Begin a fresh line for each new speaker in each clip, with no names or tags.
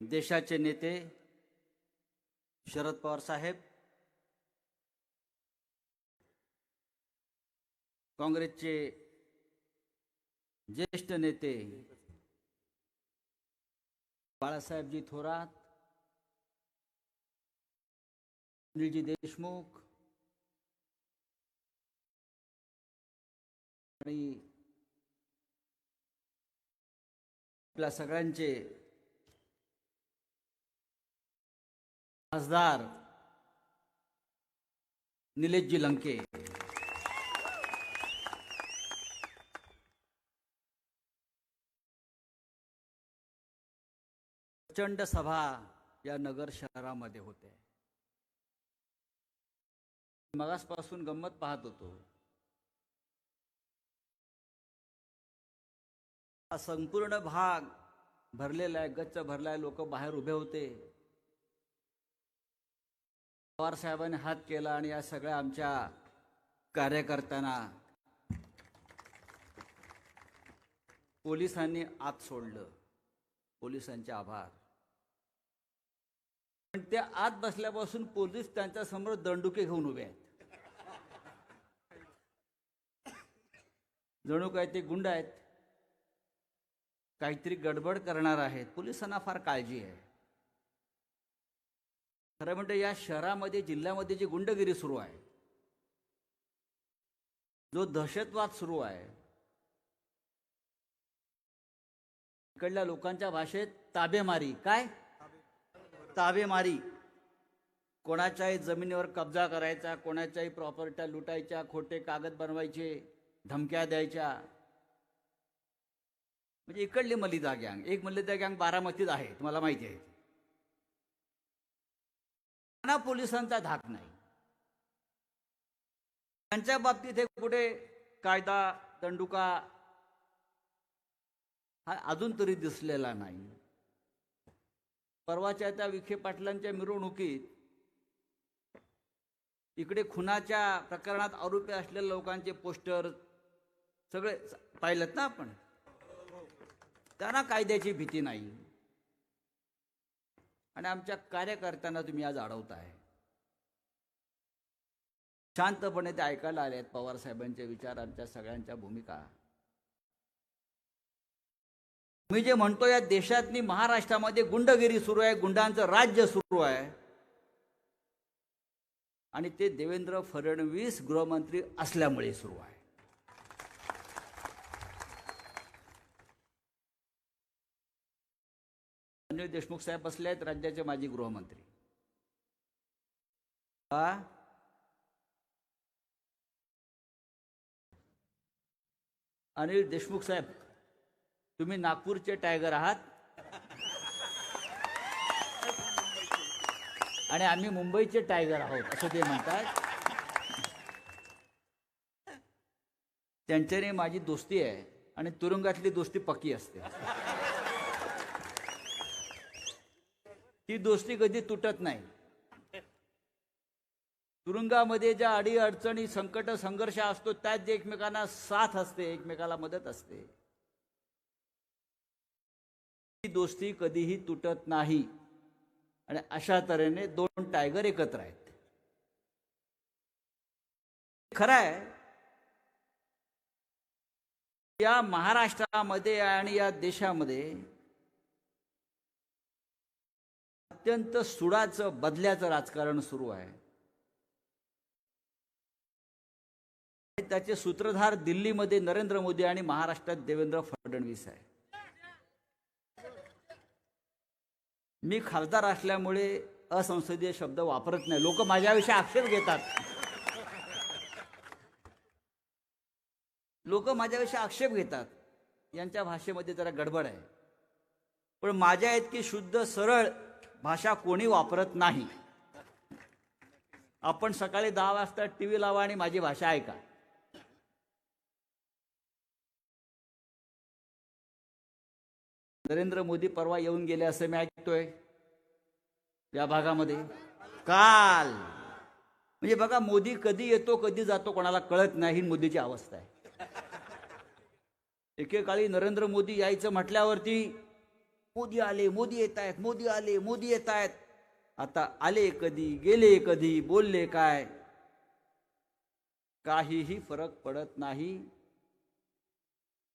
देशाचे नेते शरद पवार साहेब काँग्रेसचे ज्येष्ठ नेते बाळासाहेबजी थोरात अनिलजी देशमुख आणि आपल्या सगळ्यांचे खासदार निलेशजी लंके. प्रचंड सभा या नगर शहरामध्ये होते. मगासपासून गंमत पाहत होतो. हा संपूर्ण भाग भरलेला आहे गच्च भरलाय लोक बाहेर उभे होते. पवार साहेबांनी हात केला आणि या सगळ्या आमच्या कार्यकर्त्यांना पोलिसांनी आत सोडलं. पोलिसांचे आभार. पण ते आत बसल्यापासून पोलीस त्यांच्यासमोर दंडुके घेऊन उभे आहेत. जणू काय ते गुंड आहेत. काहीतरी गडबड करणार आहेत. पोलिसांना फार काळजी आहे. खरं म्हणजे या शहरामध्ये जिल्ह्यामध्ये जी गुंडगिरी सुरू आहे जो दहशतवाद सुरू आहे इकडल्या लोकांच्या भाषेत ताबेमारी. काय? ताबेमारी. कोणाच्याही जमिनीवर कब्जा करायचा कोणाच्याही प्रॉपर्ट्या लुटायच्या खोटे कागद बनवायचे धमक्या द्यायच्या. म्हणजे इकडली मलिदा गँग एक मलिदा गँग बारामतीत आहे तुम्हाला माहिती आहे. त्यांना पोलिसांचा धाक नाही. त्यांच्या बाबतीत हे कुठे कायदा दंडुका हा अजून तरी दिसलेला नाही. परवाच्या त्या विखे पाटलांच्या मिरवणुकीत इकडे खुनाच्या प्रकरणात आरोपी असलेल्या लोकांचे पोस्टर सगळे पाहिलेत ना आपण? त्यांना कायद्याची भीती नाही. आणि आमच्या कार्यकर्त्यांना तुम्ही आज अडवताय. शांतपणे ते ऐकायला आले आहेत पवार साहेबांचे विचार आमच्या सगळ्यांच्या भूमिका. मी जे म्हणतो या देशातली महाराष्ट्रामध्ये गुंडगिरी सुरू आहे गुंडांचं राज्य सुरू आहे. आणि ते देवेंद्र फडणवीस गृहमंत्री असल्यामुळे सुरू आहे. अनिल देशमुख साहेब बसले आहेत राज्याचे माजी गृहमंत्री. अनिल देशमुख साहेब तुम्ही नागपूरचे टायगर आहात? आणि आम्ही मुंबईचे टायगर आहोत असं ते म्हणतात. त्यांच्याने माझी दोस्ती आहे आणि तुरुंगातली दोस्ती पक्की असते. ती दोस्ती कधी तुटत नाही. तुरुंगामध्ये ज्या अडी अडचणी संकट संघर्ष असतो त्यात जे एकमेकांना साथ असते एकमेकाला मदत असते. ती दोस्ती कधीही तुटत नाही. आणि अशा तऱ्हेने दोन टायगर एकत्र आहेत. खरं आहे या महाराष्ट्रामध्ये आणि या देशामध्ये अत्यंत सुडाचं बदल्याचं राजकारण सुरू आहे. त्याचे सूत्रधार दिल्लीमध्ये नरेंद्र मोदी आणि महाराष्ट्रात देवेंद्र फडणवीस आहे. मी खासदार असल्यामुळे असंसदीय शब्द वापरत नाही. लोक माझ्याविषयी आक्षेप घेतात. लोक माझ्याविषयी आक्षेप घेतात. यांच्या भाषेमध्ये जरा गडबड आहे. पण माझ्या इतकी शुद्ध सरळ भाषा कोणी वापरत नाही. आपण सकाळी दहा वाजता टी व्ही लावा आणि माझी भाषा ऐका. नरेंद्र मोदी परवा येऊन गेले असं मी ऐकतोय. या भागामध्ये. काल. म्हणजे बघा मोदी कधी येतो कधी जातो कोणाला कळत नाही ही मोदीची अवस्था आहे. एकेकाळी नरेंद्र मोदी यायचं म्हटल्यावरती मोदी आले मोदी येत आहेत मोदी आले मोदी येत आहेत. आता आले कधी गेले कधी बोलले काय? काहीही फरक पडत नाही.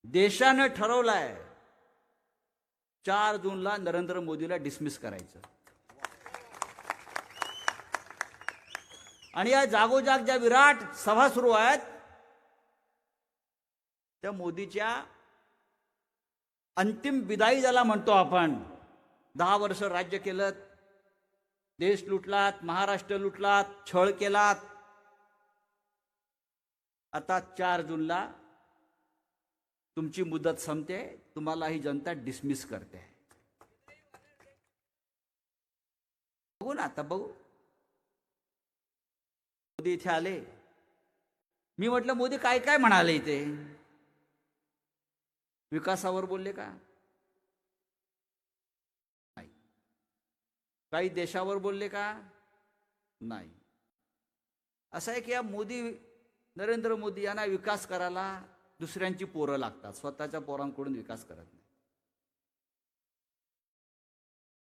देशानं ठरवलाय चार जूनला नरेंद्र मोदीला डिसमिस करायचं. आणि या जागोजाग ज्या विराट सभा सुरू आहेत त्या मोदीच्या अंतिम विदाई ज्याला म्हणतो आपण. दहा वर्ष राज्य केलं देश लुटलात महाराष्ट्र लुटलात छळ केलात. आता चार जूनला तुमची मुदत संपते तुम्हाला ही जनता डिसमिस करते. बघू ना आता बघू. मोदी इथे आले. मी म्हटलं मोदी काय काय म्हणाले इथे? विकासावर बोलले का? नाही. काही देशावर बोलले का? नाही. असं आहे की या मोदी नरेंद्र मोदी यांना विकास करायला दुसऱ्यांची पोरं लागतात. स्वतःच्या पोरांकडून विकास करत नाही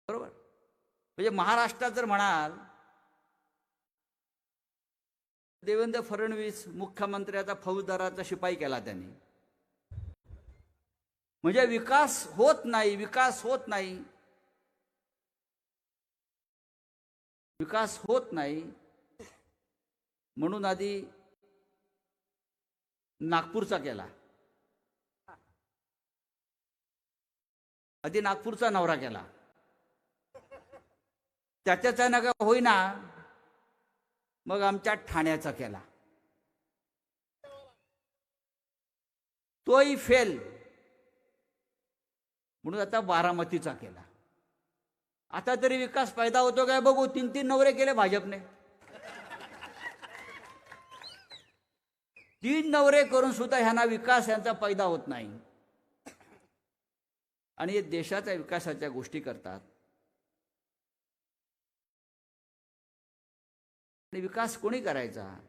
बरोबर? म्हणजे महाराष्ट्रात जर म्हणाल देवेंद्र फडणवीस मुख्यमंत्र्याचा फौजदाराचा शिपाई केला त्यांनी. म्हणजे विकास होत नाही विकास होत नाही. विकास होत नाही. म्हणून आधी नागपूरचा केला. आधी नागपूरचा नवरा केला. त्याच्याचा नका होईना. मग आमच्या ठाण्याचा केला. तोही फेल म्हणून आता बारामतीचा केला. आता तरी विकास फायदा होतो काय बघू तीन तीन नवरे केले भाजपने. तीन नवरे करून सुद्धा ह्यांना विकास यांचा फायदा होत नाही. आणि हे देशाच्या विकासाच्या गोष्टी करतात. आणि विकास कोणी करायचा?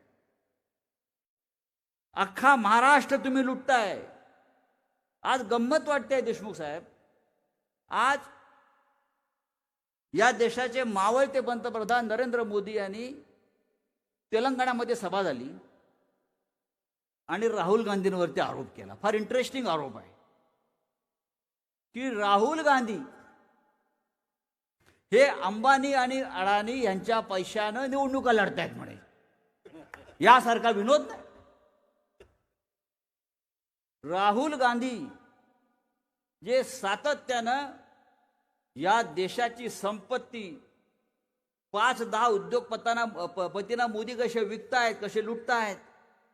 अख्खा महाराष्ट्र तुम्ही लुटताय. आज गंमत वाटते देशमुख साहेब. आज या देशाचे मावळते पंतप्रधान नरेंद्र मोदी यांनी तेलंगणामध्ये सभा झाली आणि राहुल गांधींवरती आरोप केला. फार इंटरेस्टिंग आरोप आहे. की राहुल गांधी हे अंबानी आणि अडाणी यांच्या पैशानं निवडणुका लढतायत म्हणे. यासारखा विनोद नाही. राहुल गांधी जे सातत्यानं या देशाची संपत्ती पाच दहा उद्योगपतांना प- पतींना मोदी कसे विकतायत कसे लुटतायत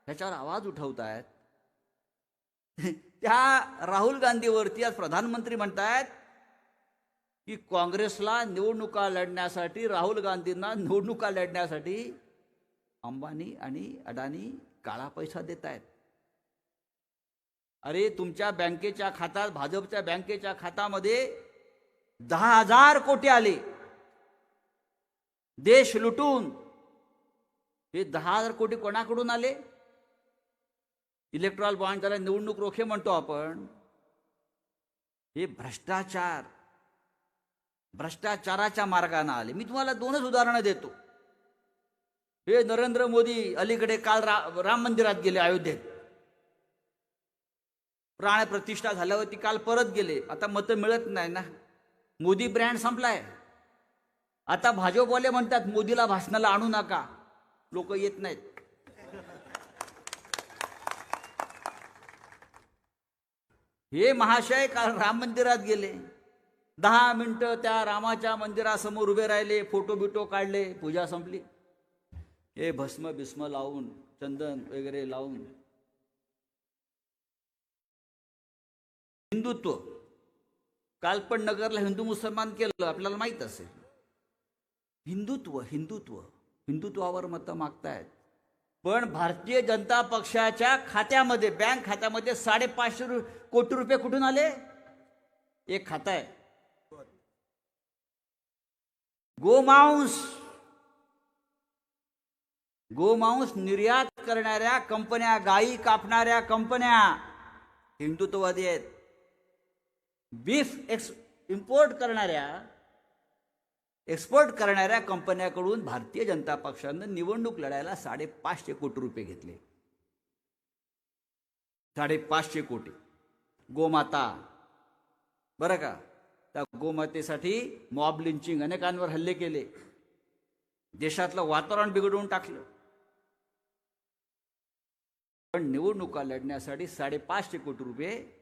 ह्याच्यावर आवाज उठवतायत. त्या राहुल गांधीवरती आज प्रधानमंत्री म्हणतायत की काँग्रेसला निवडणुका लढण्यासाठी राहुल गांधींना निवडणुका लढण्यासाठी अंबानी आणि अडाणी काळा पैसा देत आहेत अरे तुमच्या बँकेच्या खात्यात भाजपच्या बँकेच्या खात्यामध्ये दहा हजार कोटी आले. देश लुटून. हे दहा हजार कोटी कोणाकडून आले? इलेक्ट्रॉल बॉन्ड त्याला निवडणूक रोखे म्हणतो आपण. हे भ्रष्टाचार भ्रष्टाचाराच्या मार्गाने आले. मी तुम्हाला दोनच उदाहरणं देतो. हे नरेंद्र मोदी अलीकडे काल रा, राम मंदिरात गेले अयोध्येत. प्राण प्रतिष्ठा झाल्यावरती काल परत गेले. आता मतं मिळत नाही ना. मोदी ब्रँड संपलाय. आता भाजपवाले म्हणतात मोदीला भाषणाला आणू नका. लोक येत नाहीत. हे महाशय काल राम मंदिरात गेले. दहा मिनटं त्या रामाच्या मंदिरासमोर उभे राहिले फोटो बिटो काढले पूजा संपली. हे भस्म बिस्म लावून चंदन वगैरे लावून हिंदुत्व. काल पण नगरला हिंदू मुसलमान केलं आपल्याला माहीत असेल. हिंदुत्व हिंदुत्व. हिंदुत्वावर मतं मागतायत. पण भारतीय जनता पक्षाच्या खात्यामध्ये बँक खात्यामध्ये साडेपाचशे रु कोटी रुपये कुठून आले? एक खातं आहे. गोमांस. गोमांस निर्यात करणाऱ्या कंपन्या गायी कापणाऱ्या कंपन्या हिंदुत्ववादी आहेत. बीफ एक्स इम्पोर्ट करणाऱ्या एक्सपोर्ट करणाऱ्या कंपन्याकडून भारतीय जनता पक्षानं निवडणूक लढायला साडेपाचशे कोटी रुपये घेतले. साडेपाचशे कोटी. गोमाता. बरं का? त्या गोमातेसाठी मॉब लिंचिंग अनेकांवर हल्ले केले. देशातलं वातावरण बिघडवून टाकलं. पण निवडणुका लढण्यासाठी साडेपाचशे कोटी रुपये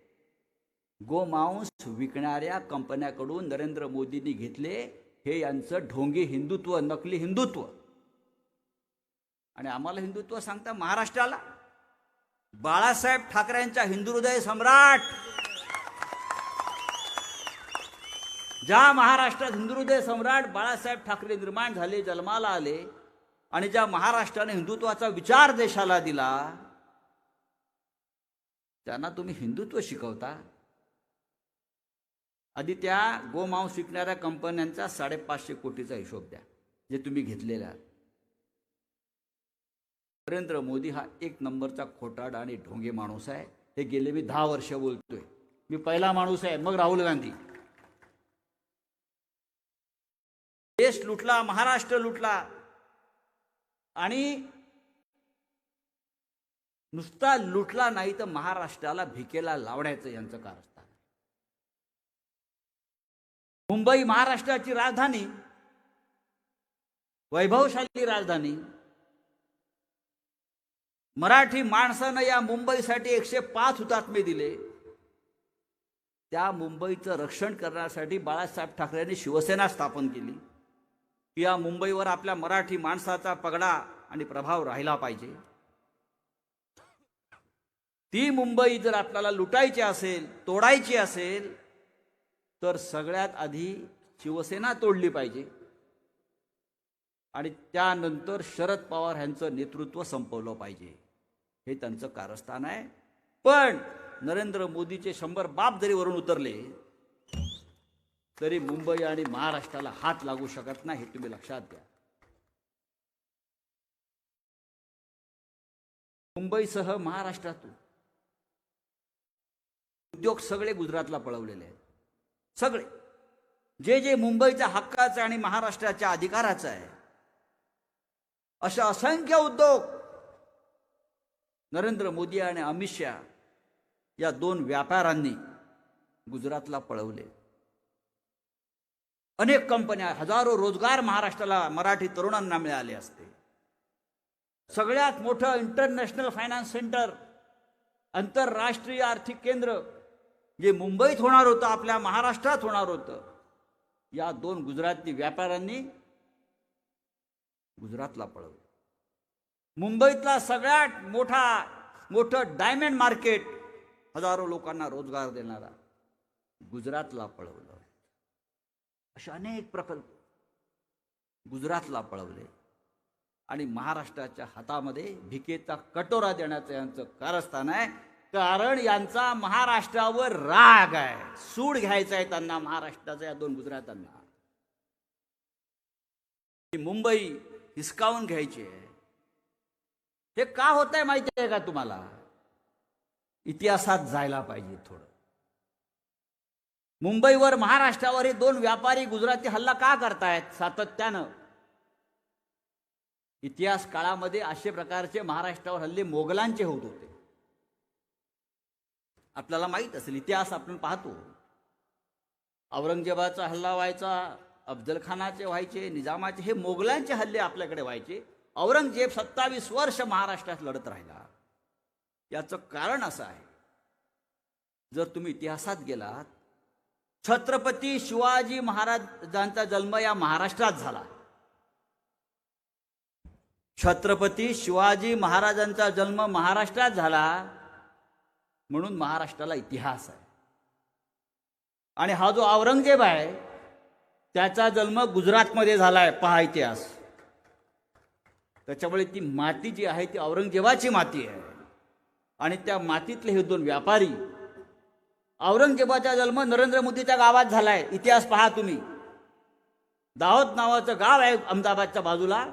गोमांस विकणाऱ्या कंपन्याकडून नरेंद्र मोदींनी घेतले हे यांचं ढोंगी हिंदुत्व नकली हिंदुत्व. आणि आम्हाला हिंदुत्व सांगता महाराष्ट्राला? बाळासाहेब ठाकरेंच्या हिंदुहृदय सम्राट! ज्या महाराष्ट्रात हिंदुहृदय सम्राट बाळासाहेब ठाकरे निर्माण झाले जन्माला आले आणि ज्या महाराष्ट्राने हिंदुत्वाचा विचार देशाला दिला त्यांना तुम्ही हिंदुत्व शिकवता? आधी त्या गोमांस विकणाऱ्या कंपन्यांचा साडेपाचशे कोटीचा हिशोब द्या जे तुम्ही घेतलेला नरेंद्र मोदी हा एक नंबरचा खोटाड आणि ढोंगे माणूस आहे. हे गेले मी दहा वर्ष बोलतोय. मी पहिला माणूस आहे मग राहुल गांधी. देश लुटला महाराष्ट्र लुटला. आणि नुसता लुटला नाही तर महाराष्ट्राला भिकेला लावण्याचं यांचं कारण. मुंबई महाराष्ट्राची राजधानी वैभवशाली राजधानी. मराठी माणसानं या मुंबईसाठी एकशे पाच हुतात्मे दिले. त्या मुंबईचं रक्षण करण्यासाठी बाळासाहेब ठाकरेंनी शिवसेना स्थापन केली. की या मुंबईवर आपल्या मराठी माणसाचा पगडा आणि प्रभाव राहिला पाहिजे. ती मुंबई जर आपल्याला लुटायची असेल तोडायची असेल तर सगळ्यात आधी शिवसेना तोडली पाहिजे. आणि त्यानंतर शरद पवार यांचं नेतृत्व संपवलं पाहिजे. हे त्यांचं कारस्थान आहे. पण नरेंद्र मोदीचे शंभर बाप जरी वरून उतरले तरी मुंबई आणि महाराष्ट्राला हात लागू शकत नाही हे तुम्ही लक्षात घ्या. मुंबईसह महाराष्ट्रातून उद्योग सगळे गुजरातला पळवलेले आहेत. सगळे. जे जे मुंबईच्या हक्काचं आणि महाराष्ट्राच्या अधिकाराचं आहे अशा असंख्य उद्योग नरेंद्र मोदी आणि अमित शहा या दोन व्यापाऱ्यांनी गुजरातला पळवले. अनेक कंपन्या हजारो रोजगार महाराष्ट्राला मराठी तरुणांना मिळाले असते. सगळ्यात मोठं इंटरनॅशनल फायनान्स सेंटर आंतरराष्ट्रीय आर्थिक केंद्र जे मुंबईत होणार होतं आपल्या महाराष्ट्रात होणार होतं या दोन गुजराती व्यापाऱ्यांनी गुजरातला पळवलं. मुंबईतला सगळ्यात मोठा मोठं डायमंड मार्केट हजारो लोकांना रोजगार देणारा गुजरातला पळवलं. असे अनेक प्रकल्प गुजरातला पळवले आणि महाराष्ट्राच्या हातामध्ये भिकेचा कटोरा देण्याचं यांचं कारस्थान आहे. कारण यांचा महाराष्ट्रावर राग आहे. सूड घ्यायचा आहे त्यांना महाराष्ट्राचा या दोन गुजरातांना. मुंबई हिसकावून घ्यायची आहे. हे का होत आहे माहिती आहे का तुम्हाला? इतिहासात जायला पाहिजे थोडं. मुंबईवर महाराष्ट्रावर हे दोन व्यापारी गुजराती हल्ला का करतायत? सातत्यानं. इतिहास काळामध्ये असे प्रकारचे महाराष्ट्रावर हल्ले मोगलांचे होत होते. आपल्याला माहीत असेल इतिहास आपण पाहतो. औरंगजेबाचा हल्ला व्हायचा अफजलखानाचे व्हायचे निजामाचे हे मोगलांचे हल्ले आपल्याकडे व्हायचे. औरंगजेब सत्तावीस वर्ष महाराष्ट्रात लढत राहिला. याचं कारण असं आहे जर तुम्ही इतिहासात गेलात छत्रपती शिवाजी महाराजांचा जन्म या महाराष्ट्रात झाला. छत्रपती शिवाजी महाराजांचा जन्म महाराष्ट्रात झाला म्हणून महाराष्ट्राला इतिहास आहे. आणि हा जो औरंगजेब आहे त्याचा जन्म गुजरातमध्ये झाला आहे पहा इतिहास. त्याच्यामुळे ती माती जी आहे ती औरंगजेबाची माती आहे. आणि त्या मातीतले हे दोन व्यापारी औरंगजेबाचा जन्म नरेंद्र मोदीच्या गावात झाला आहे इतिहास पहा तुम्ही. दाहोद नावाचं गाव आहे अहमदाबादच्या बाजूला.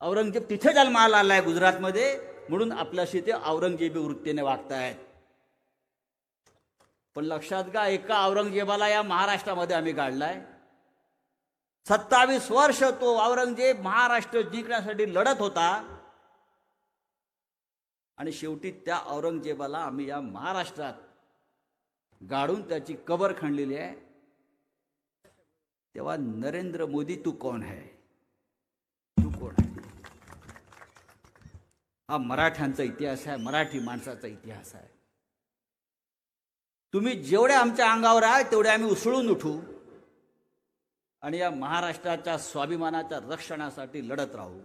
औरंगजेब तिथे जन्माला आला आहे गुजरातमध्ये. म्हणून आपल्याशी ते औरंगजेबी वृत्तीने वागतायत. पण लक्षात घ्या एका औरंगजेबाला या महाराष्ट्रामध्ये आम्ही काढलाय सत्तावीस वर्ष तो औरंगजेब महाराष्ट्र जिंकण्यासाठी लढत होता. आणि शेवटी त्या औरंगजेबाला आम्ही या महाराष्ट्रात गाडून त्याची कबर खणलेली आहे. तेव्हा नरेंद्र मोदी तू कोण है तू कोण आहे हा मराठ्यांचा इतिहास आहे मराठी माणसाचा इतिहास आहे. तुम्ही जेवढे आमच्या अंगावर आहे तेवढे आम्ही उसळून उठू आणि या महाराष्ट्राच्या स्वाभिमानाच्या रक्षणासाठी लढत राहू.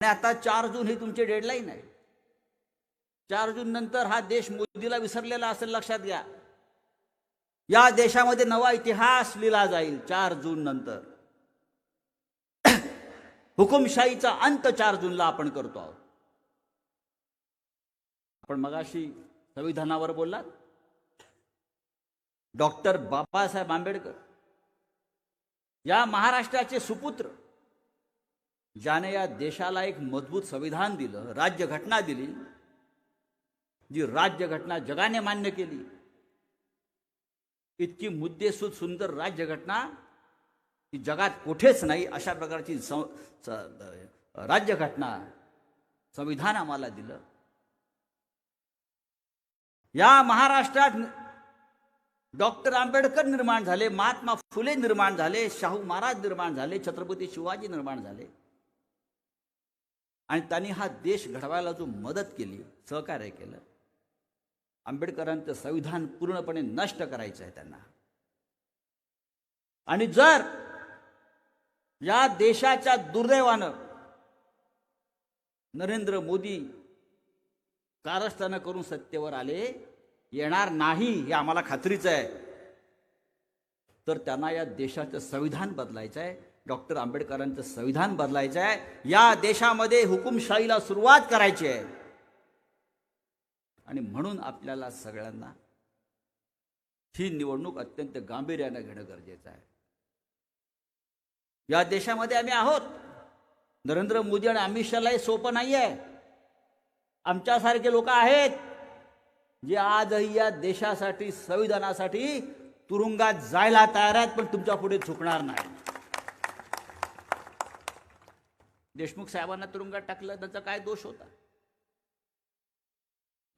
आणि आता चार जून ही तुमची डेडलाईन आहे. चार जून नंतर हा देश मोदीला विसरलेला असेल लक्षात घ्या. या देशामध्ये नवा इतिहास लिहिला जाईल चार जून नंतर. हुकुमशाहीचा अंत चार जूनला आपण करतो आहोत. आपण मगाशी संविधानावर बोललात. डॉक्टर बाबासाहेब आंबेडकर या महाराष्ट्राचे सुपुत्र ज्याने या देशाला एक मजबूत संविधान दिलं राज्यघटना दिली जी राज्यघटना जगाने मान्य केली इतकी मुद्देसूद सुंदर राज्यघटना ती जगात कुठेच नाही अशा प्रकारची सं- स- राज्यघटना संविधान आम्हाला दिलं. या महाराष्ट्रात डॉक्टर आंबेडकर निर्माण झाले महात्मा फुले निर्माण झाले शाहू महाराज निर्माण झाले छत्रपती शिवाजी निर्माण झाले. आणि त्यांनी हा देश घडवायला जो मदत केली सहकार्य केलं आंबेडकरांचं संविधान पूर्णपणे नष्ट करायचं आहे त्यांना. आणि जर या देशाच्या दुर्दैवानं नरेंद्र मोदी कारस्थानं करून सत्तेवर आले. येणार नाही हे आम्हाला खात्रीचं आहे. तर त्यांना या देशाचं संविधान बदलायचं आहे. डॉक्टर आंबेडकरांचं संविधान बदलायचं आहे. या देशामध्ये हुकुमशाहीला सुरुवात करायची आहे. आणि म्हणून आपल्याला सगळ्यांना ही निवडणूक अत्यंत गांभीर्यानं घेणं गरजेचं आहे. या देशामध्ये आम्ही आहोत. नरेंद्र मोदी आणि अमित शहाला हे सोपं नाही आहे आमच्यासारखे लोक आहेत जे आजही या देशासाठी संविधानासाठी तुरुंगात जायला तयार आहेत पण तुमच्यापुढे झुकणार नाही. देशमुख साहेबांना तुरुंगात टाकलं त्याचा काय दोष होता?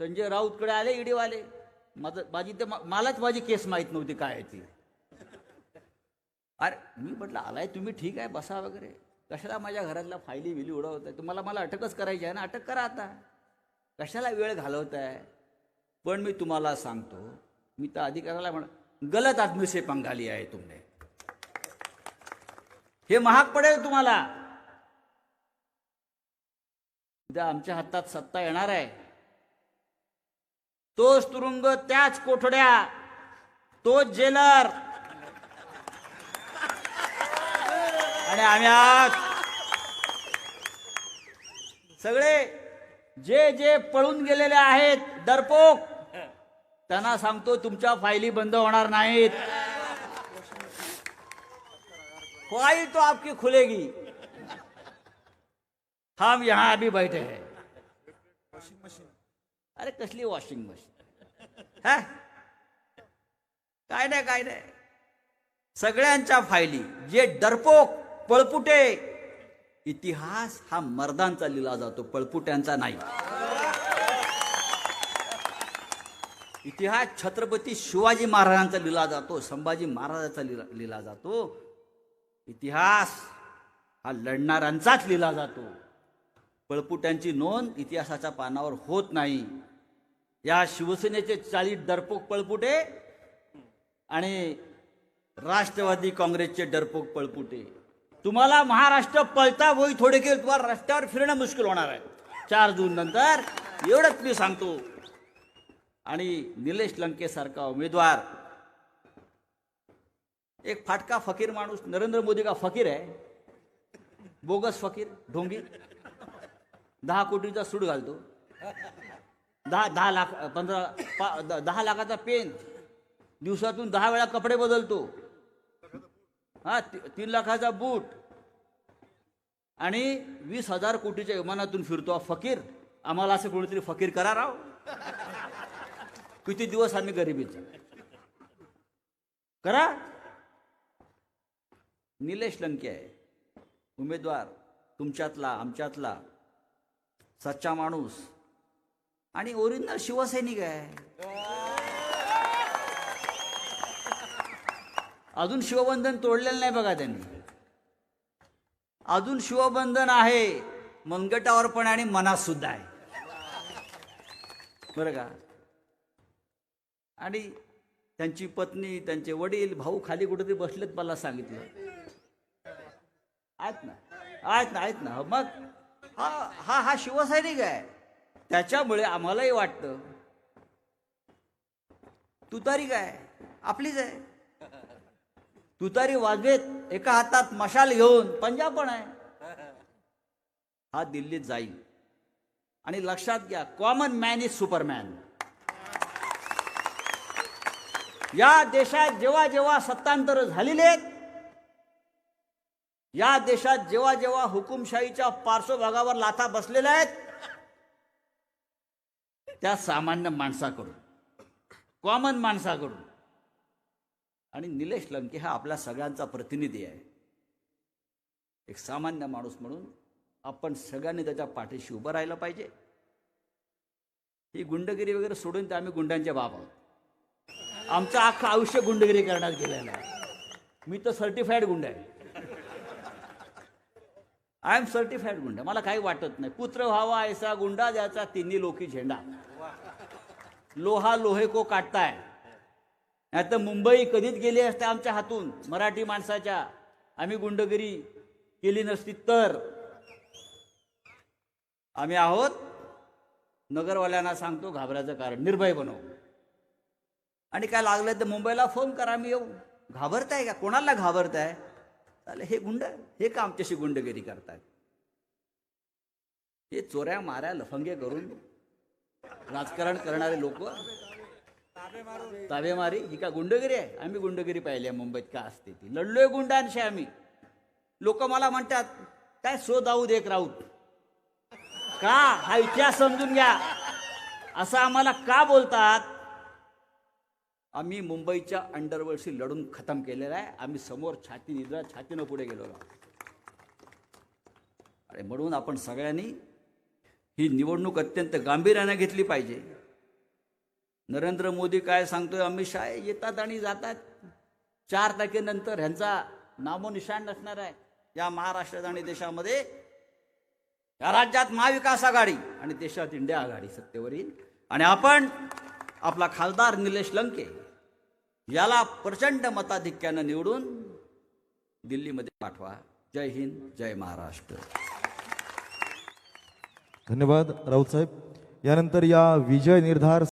संजय राऊतकडे आले ईडीवाले. माझं माझी ते मलाच माझी केस माहीत नव्हती काय आहे ती. अरे मी म्हटलं आलाय तुम्ही ठीक आहे बसा वगैरे. कशाला माझ्या घरातल्या फायली विली उडवत आहे तुम्हाला मला अटकच करायची आहे ना? अटक करा आता. कशाला वेळ घालवत आहे पण मी तुम्हाला सांगतो मी तर अधिकाऱ्याला म्हण गलत आदमी से आहे तुमने. हे महाग पडेल तुम्हाला. उद्या आमच्या हातात सत्ता येणार आहे. तोच तुरुंग त्याच कोठड्या तोच जेलर आणि आम्ही आज सगळे जे जे पळून गेलेले आहेत दरपोक त्यांना सांगतो तुमच्या फायली बंद होणार नाहीत. फाईल तो आपकी खुलेगी. हम यहां अभी बैठे हैं. अरे कसली वॉशिंग मशीन हा? काय नाही काय नाही. सगळ्यांच्या फायली जे डरपोक पळपुटे. इतिहास हा मर्दांचा लिहिला जातो पळपुट्यांचा नाही. इतिहास छत्रपती शिवाजी महाराजांचा लिहिला जातो संभाजी महाराजांचा लिहिला लिहिला जातो. इतिहास हा लढणाऱ्यांचाच लिहिला जातो. पळपुट्यांची नोंद इतिहासाच्या पानावर होत नाही. या शिवसेनेचे चाळीस डरपोक पळपुटे आणि राष्ट्रवादी काँग्रेसचे डरपोक पळपुटे. तुम्हाला महाराष्ट्र पळता होई थोडे केलं तुम्हाला रस्त्यावर फिरणं मुश्किल होणार आहे. चार जून नंतर एवढंच मी सांगतो. आणि निलेश लंकेसारखा उमेदवार एक फाटका फकीर माणूस नरेंद्र मोदी का फकीर आहे? बोगस फकीर ढोंगी. दहा कोटीचा सूड घालतो. दहा दहा लाख पंधरा पा द- दहा लाखाचा पेन. दिवसातून दहा वेळा कपडे बदलतो. हा ती- तीन लाखाचा बूट. आणि वीस हजार कोटीच्या विमानातून फिरतो फकीर. आम्हाला असं कोणीतरी फकीर करा राव. किती दिवस आम्ही गरिबीत करा. निलेश लंके आहे. उमेदवार. तुमच्यातला आमच्यातला. सच्चा माणूस. आणि ओरिजिनल शिवसैनिक आहे. अजून शिवबंधन तोडलेलं नाही बघा त्यांनी. अजून शिवबंधन आहे मनगटावर पण आणि मनात सुद्धा आहे. बरं का? आणि त्यांची पत्नी त्यांचे वडील भाऊ खाली कुठेतरी बसलेत मला सांगितलं. आहेत ना? आहेत ना? आहेत ना? हो, मग? हा हा हा शिवसैनिक आहे. त्याच्यामुळे आम्हालाही वाटतं. तुतारी काय? आपलीच आहे. तुतारी वाजवेत एका हातात मशाल घेऊन पंजाब पण आहे. हा दिल्लीत जाईल. आणि लक्षात घ्या कॉमन मॅन इज सुपरमॅन या देशात जेव्हा जेव्हा सत्तांतर झालेले आहेत या देशात जेव्हा जेव्हा हुकुमशाहीच्या पार्श्वभागावर लाथा बसलेल्या आहेत त्या सामान्य माणसाकडून कॉमन माणसाकडून आणि निलेश लंके हा आपल्या सगळ्यांचा प्रतिनिधी आहे. एक सामान्य माणूस म्हणून आपण सगळ्यांनी त्याच्या पाठीशी उभं राहिलं पाहिजे. ही गुंडगिरी वगैरे सोडून तर आम्ही गुंडांच्या बाप आहोत. आमचं अख्खं आयुष्य गुंडगिरी करण्यात गेलेलं आहे. मी तर सर्टिफाईड गुंड आहे. आय एम सर्टिफाईड गुंड. मला काही वाटत नाही. पुत्र व्हावा ऐसा गुंडा ज्याचा तिन्ही लोकी झेंडा. लोहा लोहे को काटताय. नाही तर मुंबई कधीच गेली असते आमच्या हातून मराठी माणसाच्या. आम्ही गुंडगिरी केली नसती तर. आम्ही आहोत नगरवाल्यांना सांगतो घाबरायचं कारण निर्भय बनव. आणि काय लागलं तर मुंबईला फोन करा मी येऊ. घाबरताय का? कोणाला घाबरताय? चालेल हे गुंड हे का आमच्याशी गुंडगिरी करतात हे चोऱ्या माऱ्या लफंगे करून राजकारण करणारे लोक ताबेमारी ही का गुंडगिरी आहे? आम्ही गुंडगिरी पाहिली आहे मुंबईत. का असते ती? लढलोय गुंडांशी आम्ही. लोक मला म्हणतात काय सो दाऊद एक राऊत? का? हा इतिहास समजून घ्या. असं आम्हाला का बोलतात? आम्ही मुंबईच्या अंडरवर्ल्डशी लढून खतम केलेला आहे. आम्ही समोर छाती निद्रा छातीनं पुढे गेलो आणि म्हणून आपण सगळ्यांनी ही निवडणूक अत्यंत गांभीर्याने घेतली पाहिजे. नरेंद्र मोदी काय सांगतोय अमित शहा येतात आणि जातात. चार तारखेनंतर ह्यांचा नामोनिशाण नसणार आहे. या महाराष्ट्रात आणि देशामध्ये या राज्यात महाविकास आघाडी आणि देशात इंडिया आघाडी सत्तेवर येईल. आणि आपण आपला खासदार निलेश लंके याला प्रचंड मताधिक्यानं निवडून दिल्लीमध्ये पाठवा. जय हिंद जय महाराष्ट्र.
धन्यवाद राऊत साहेब. यानंतर या विजय निर्धार